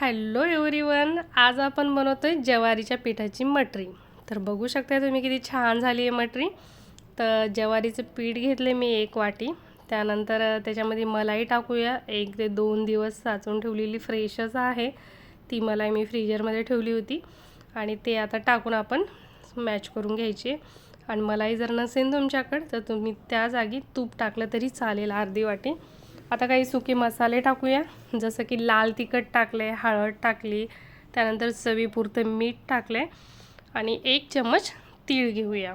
Hello everyone आज आपण बनवतो आहे ज्वारीच्या पिठाची मटरी. तर बघू शकता तुम्ही किती छान झाली आहे मटरी. तर ज्वारीचं पीठ घेतले मी एक वाटी. त्यानंतर त्याच्यामध्ये मलाई टाकूया. एक ते दोन दिवस साचून ठेवलेली फ्रेशच आहे. ती मलाई मी फ्रीजरमध्ये ठेवली होती. आणि ते आता टाकून आपण मॅच करून घ्यायचे आणि मलाई जर नसेल तुमच्याकडं तर तुम्ही त्या जागी तूप टाकलं तरी चालेल अर्धी वाटी. आता काही सुके मसाले टाकूया. जसं की लाल तिखट टाकले हळद टाकली त्यानंतर चवीपुरतं मीठ टाकले आणि एक चम्मच तीळ घेऊया.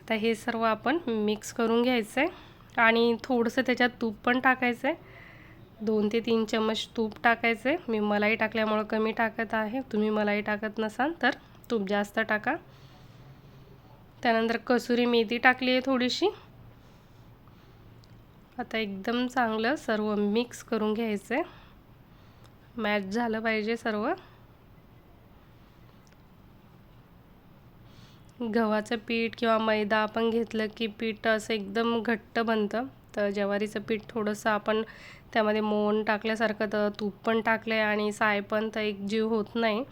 आता हे सर्व आपण मिक्स करून घ्यायचं आहे आणि थोडंसं त्याच्यात तूप पण टाकायचं आहे दोन ते तीन चम्मच तूप टाकायचं आहे मी मलाई टाकल्यामुळं कमी टाकत आहे. तुम्ही मलाई टाकत नसाल तर तूप जास्त टाका. त्यानंतर कसुरी मेथी टाकली आहे थोडीशी. आता एकदम चांगलं सर्व मिक्स करून घ्यायचं आहे. मॅच झालं पाहिजे सर्व. गव्हाचं पीठ किंवा मैदा आपण घेतलं की पीठ असं एकदम घट्ट बनतं. तर ज्वारीचं पीठ थोडंसं आपण त्यामध्ये मोहन टाकल्यासारखं तर तूप पण टाकलं आहे आणि साय पण तर एक जीव होत नाही.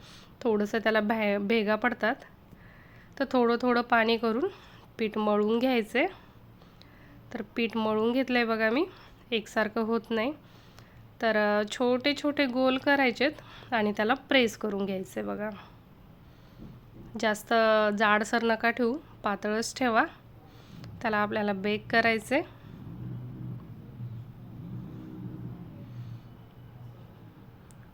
थोडंसं त्याला भे भेगा पडतात. तर थोडं थोडं पाणी करून पीठ मळून घ्यायचं आहे. तर पीठ मळून घेतलं आहे बघा मी. एकसारखं होत नाही. तर छोटे छोटे गोल करायचेत आणि त्याला प्रेस करून घ्यायचे बघा. जास्त जाडसर नका ठेवू. पातळच ठेवा. त्याला आपल्याला बेक करायचे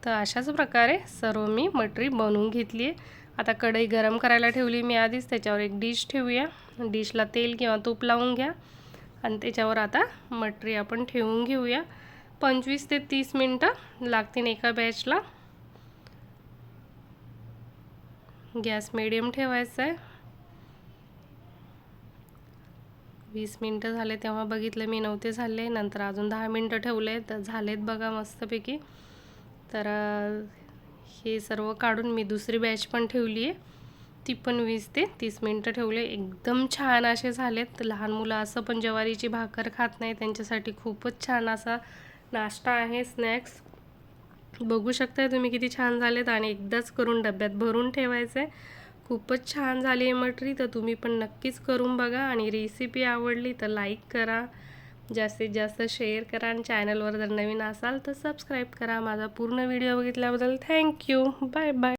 तर अशाच प्रकारे सर्व मी मटरी बनवून घेतली आहे आता कढई गरम करायला ठेवली मी आधीच. त्याच्यावर एक डिश ठेवूया. डिशला तेल किंवा तूप लावून घ्या. आणि त्याच्यावर आता मटरी आपण ठेवून घेऊया. पंचवीस ते तीस मिनटं लागतील एका बॅचला गॅस मिडियम ठेवायचा आहे. वीस मिनटं झाले तेव्हा बघितलं मी नव्हते झाले. नंतर अजून दहा मिनटं ठेवले तर झालेत बघा मस्तपैकी. तर हे सर्व काढून मी दुसरी बॅच पण ठेवली आहे ती पण वीस ते तीस मिनटं ठेवले. एकदम छान असे झालेत. लहान मुलं असं पण ज्वारीची भाकर खात नाही. त्यांच्यासाठी खूपच छान असा नाश्ता आहे स्नॅक्स. बघू शकताय तुम्ही किती छान झालेत आणि एकदाच करून डब्यात भरून ठेवायचं. आहे खूपच छान झाली आहे मटरी तर तुम्ही पण नक्कीच करून बघा. आणि रेसिपी आवडली तर लाईक करा. जास्तीत जास्त शेअर करा आणि चॅनलवर जर नवीन असाल तर सबस्क्राईब करा. माझा पूर्ण व्हिडिओ बघितल्याबद्दल थँक्यू बाय बाय